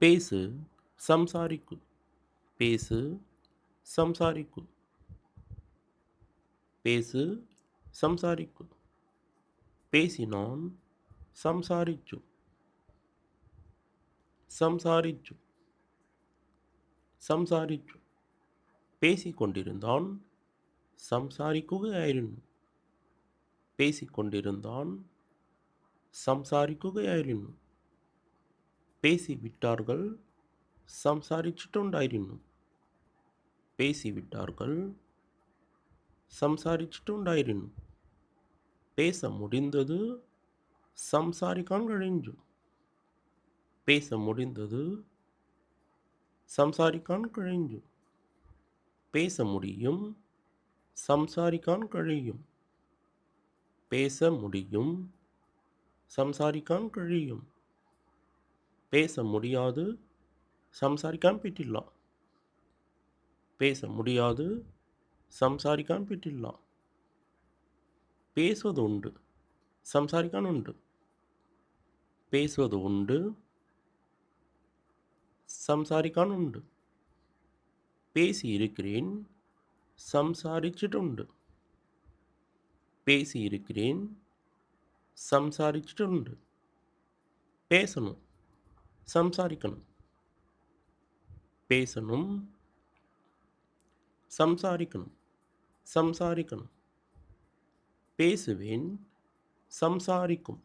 பேசு സംസാരിക്കൂ பேசு സംസാരിക്കൂ பேசு സംസാരിക്കൂ பேசினோம் സംസാരിച്ചു സംസാരിച്ചു സംസാരിച്ചു பேசிக்கொண்டிருந்தான் സംസാരിക്കുകയായിരുന്നു பேசிக்கொண்டிருந்தான் സംസാരിക്കുകയായിരുന്നു பேசிவிட்டார்கள் സംസാരിച്ചിട്ടുണ്ടായിരുന്നു பேசிவிட்டார்கள் സംസാരിച്ചിട്ടുണ്ടായിരുന്നു பேச முடிந்தது സംസാരിക്കാൻ കഴിഞ്ഞു பேச முடிந்தது സംസാരിക്കാൻ കഴിഞ്ഞു பேச முடியும் സംസാരിക്കാൻ കഴിയും பேச முடியும் സംസാരിക്കാൻ കഴിയും பேச முடியாது സംസാരിക്കാൻ പറ്റില്ല பேச முடியாது സംസാരിക്കാൻ പറ്റില്ല பேசுவது உண்டு സംസാരിക്കാൻ ഉണ്ട് பேசுவது உண்டு സംസാരിക്കാൻ ഉണ്ട് பேசி இருக்கிறேன் സംസാരിച്ചിട്ടുണ്ട് பேசி இருக்கிறேன் സംസാരിച്ചിട്ടുണ്ട് பேசணும் സംസാരിക്കണം பேசணும் സംസാരിക്കണം സംസാരിക്കണം பேசுவேன் സംസാരിക്കും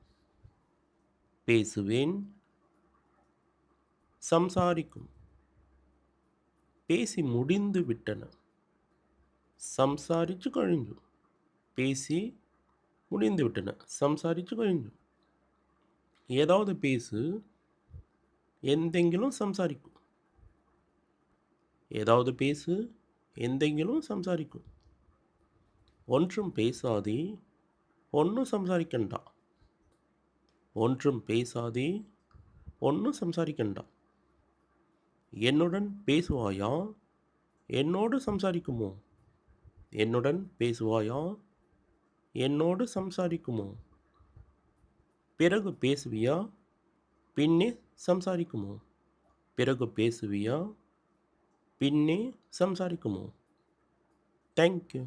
பேசுவேன் സംസാരിക്കും பேசி முடிந்து விட்டன സംസാരിച്ചു കഴിഞ്ഞു பேசி முடிந்து விட்டன സംസാരിച്ചു കഴിഞ്ഞു ஏதாவது பேசு എന്തെങ്കിലും സംസാരിക്കും ஏதாவது பேசு എന്തെങ്കിലും സംസാരിക്കും ஒன்றும் பேசாதே ஒன்றும் സംസാരിക്കണ്ട ஒன்றும் பேசாதே ஒன்றும் സംസാരിക്കണ്ട என்னுடன் பேசுவாயா என்னோடு സംസാരിക്കുമോ என்னுடன் பேசுவாயா என்னோடு സംസാരിക്കുമോ பிறகு பேசுவியா பின்னே സംസാരിക്കുമോ பிறகு பேசுவியா பின்னே സംസാരിക്കുമോ താങ്ക് യു